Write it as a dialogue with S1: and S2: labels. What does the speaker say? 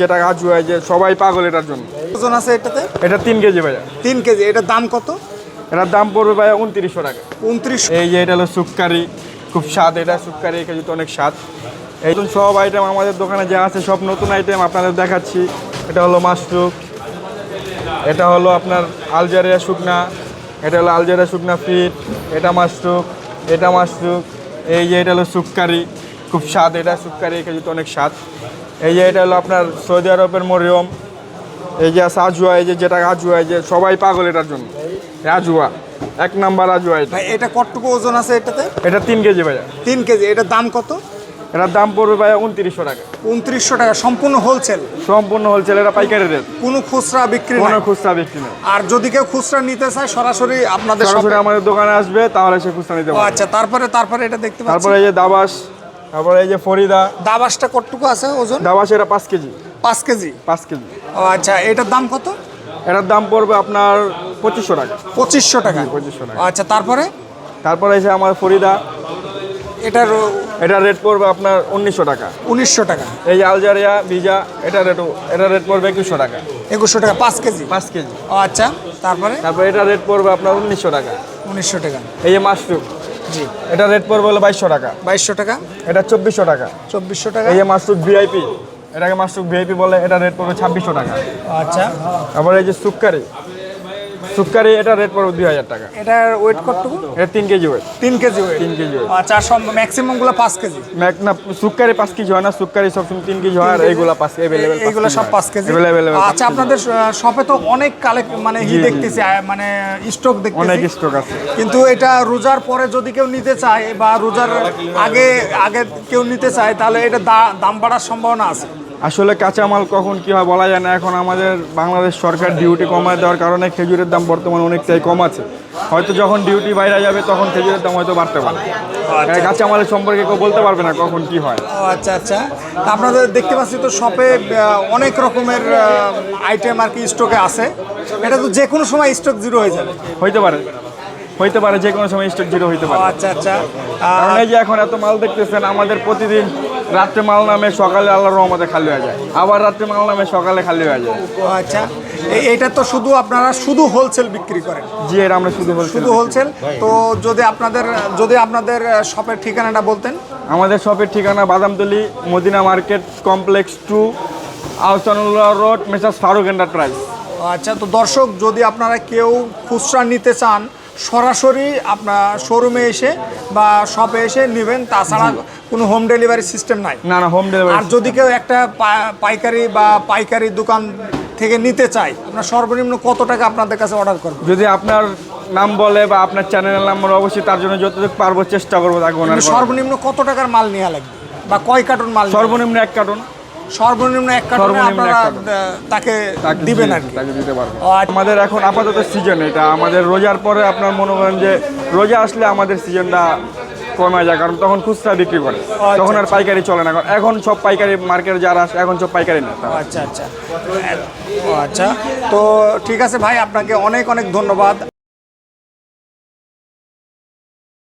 S1: যেটা সবাই পাগল এটার জন্য।
S2: ওজন আছে এটাতে?
S1: এটা তিন কেজি ভাইয়া।
S2: তিন কেজি এটার দাম কত?
S1: এটার দাম পড়বে ভাইয়া উনত্রিশশো টাকা।
S2: উনত্রিশ
S1: এই যে এটা হলো খুব স্বাদ এটা সুক্কারি এই কেজিতে অনেক স্বাদ। এই সব আইটেম আমাদের দোকানে যা আছে সব নতুন আইটেম আপনাদের দেখাচ্ছি। এটা হলো মাশরুক এটা হলো আপনার আলজারিয়া শুকনা এটা হলো আলজারিয়া শুকনা ফিট এটা মাশরুক এটা মাশরুক এই যে এটা হলো সুক্কারি। খুব স্বাদ এটা সুক্কারি এই কেজিতে অনেক স্বাদ। এই যে এটা হলো আপনার সৌদি আরবের মরিয়ম এই যে আছে আজুয়া এই যে যেটা আজুয়া এই যে সবাই পাগল এটার জন্য। আজুয়া এক নাম্বার আজুয়া এটা।
S2: ভাই এটা কতটুকু ওজন আছে এটাতে?
S1: এটা তিন কেজি ভাইয়া।
S2: তিন কেজি এটার দাম কত?
S1: এটার দাম পড়বে ভাইয়া উনত্রিশশো টাকা।
S2: উনত্রিশশো টাকা সম্পূর্ণ হোলসেল
S1: সম্পূর্ণ হোলসেল এটা পাইকারি রেট
S2: কোনো খুচরা বিক্রি
S1: কোনো খুচরা বিক্রি নেই।
S2: আর যদি কেউ খুচরা নিতে চায় সরাসরি আপনাদের
S1: সরাসরি আমাদের দোকানে আসবে তাহলে সে খুচরা নিতে পারবে।
S2: আচ্ছা তারপরে তারপরে এটা দেখতে পাচ্ছি।
S1: তারপরে এই যে দাবাস তারপরে এই যে ফরিদা
S2: দাবাসটা কতটুকু আছে ওজন?
S1: দাবাস এটা পাঁচ কেজি।
S2: পাঁচ কেজি?
S1: পাঁচ কেজি।
S2: ও আচ্ছা এটার দাম কত?
S1: এটার দাম পড়বে আপনার পঁচিশশো টাকা।
S2: পঁচিশশো টাকা।
S1: পঁচিশশো টাকা।
S2: আচ্ছা তারপরে?
S1: তারপরে এসে আমার ফরিদা
S2: এটার
S1: এটা রেট পড়বে আপনার উনিশশো টাকা।
S2: উনিশশো টাকা।
S1: এই যে আলজারিয়া ভিজা এটা রেট এটা রেট পড়বে একুশশো টাকা।
S2: একুশশো টাকা পাঁচ কেজি?
S1: পাঁচ কেজি।
S2: ও আচ্ছা তারপরে?
S1: তারপরে এটা রেট পড়বে আপনার উনিশশো টাকা।
S2: উনিশশো টাকা।
S1: এই যে মাশরুম।
S2: জি।
S1: এটা রেট পড়বে হলো বাইশশো টাকা।
S2: বাইশশো টাকা?
S1: এটা চব্বিশশো টাকা।
S2: চব্বিশশো টাকা?
S1: এই যে মাশরুম ভিআইপি এটাকে মাশরুম ভিআইপি বলে এটা রেট পড়বে ছাব্বিশশো টাকা।
S2: আচ্ছা।
S1: আবার এই যে সুক্কারি সুক্কারি এটা রেট পড়বে দুই হাজার টাকা।
S2: এটার ওয়েট কতটুকু
S1: এটা তিন কেজি ওয়েট
S2: তিন কেজি ওয়েট
S1: তিন কেজি ওয়েট
S2: আচ্ছা আর ম্যাক্সিমামগুলো পাঁচ কেজি?
S1: ম্যাক না সুক্কারি পাঁচ কেজি হয় না সুক্কারি সবসময় তিন কেজি হয় আর এইগুলা পাঁচ অ্যাভেলেবেল
S2: এইগুলো সব পাঁচ কেজি?
S1: অ্যাভেলেবেল
S2: আচ্ছা আপনাদের শপে তো অনেক কালেক্ট মানে ই। দেখতেছি মানে স্টক
S1: অনেক
S2: দেখতেছি
S1: স্টক আছে।
S2: কিন্তু এটা রোজার পরে যদি কেউ নিতে চায় বা রোজার আগে আগে কেউ নিতে চায় তাহলে এটা দাম বাড়ার সম্ভাবনা আছে।
S1: আসলে কাঁচামাল কখন কি হয় বলা যায় না এখন আমাদের বাংলাদেশ সরকার ডিউটি কমায় দেওয়ার কারণে খেজুরের দাম বর্তমানে অনেকটাই কম আছে। হয়তো যখন ডিউটি বাইরে যাবে তখন খেজুরের দাম হয়তো বাড়তে পারে।
S2: আচ্ছা।
S1: এই কাঁচামালের সম্পর্কে কেউ বলতে পারবে না কখন কি হয়।
S2: ও আচ্ছা আচ্ছা। তা আপনাদের দেখতে পাচ্ছি তো শপে অনেক রকমের আইটেম আর কি স্টকে আছে। এটা তো যে কোনো সময় স্টক জিরো হয়ে যাবে।
S1: হইতে পারে। হইতে পারে যে কোনো সময় স্টক জিরো হইতে পারে।
S2: আচ্ছা আচ্ছা।
S1: এই যে এখন এত মাল দেখতেছেন আমাদের প্রতিদিন রাত্রে মাল নামে সকালে আল্লাহর রহমতে খালি হয়ে যায়। আবার রাত্রে মাল নামে সকালে খালি হয়ে যায়।
S2: আচ্ছা। এটা তো শুধু আপনারা শুধু হোলসেল বিক্রি করেন।
S1: জি এর আমরা শুধু বলছি
S2: শুধু হোলসেল তো যদি আপনাদের যদি আপনাদের শপের ঠিকানাটা বলতেন।
S1: আমাদের শপের ঠিকানা Badamtoli Madina market complex two Ahsanullah road Messrs Faruk enterprise
S2: আচ্ছা তো দর্শক যদি আপনারা কেউ খুচরা নিতে চান সরাসরি আপনার শোরুমে এসে বা শপে এসে নেবেন। তাছাড়া কোনো হোম ডেলিভারি সিস্টেম নাই।
S1: না না হোম ডেলিভারি আর
S2: যদি কেউ একটা পাইকারি বা পাইকারি দোকান থেকে নিতে চায় আপনার সর্বনিম্ন কত টাকা আপনাদের কাছে অর্ডার করবে?
S1: যদি আপনার নাম বলে বা আপনার চ্যানেলের নাম বলে অবশ্যই তার জন্য যতটুকু পারব চেষ্টা করব তাকে ওনার
S2: সর্বনিম্ন কত টাকার মাল নেওয়া লাগবে? বা কয় কার্টন মাল
S1: সর্বনিম্ন এক কার্টন।
S2: সর্বনিম্ন এক কার্টনে আপনারা তাকে দিবেন আর
S1: তাকে দিতে পারব।
S2: আচ্ছা।
S1: আমাদের এখন আপাতত সিজন এটা। আমাদের রোজার পরে আপনার মনে করেন যে রোজা আসলে আমাদের সিজনটা কমে যায় কারণ তখন খুচরা বিক্রি করে।
S2: আচ্ছা,
S1: তখন আর পাইকারি চলে না। এখন সব পাইকারি মার্কেট যারা আসে এখন সব পাইকারি না।
S2: আচ্ছা আচ্ছা। আচ্ছা। তো ঠিক আছে ভাই আপনাকে অনেক অনেক ধন্যবাদ।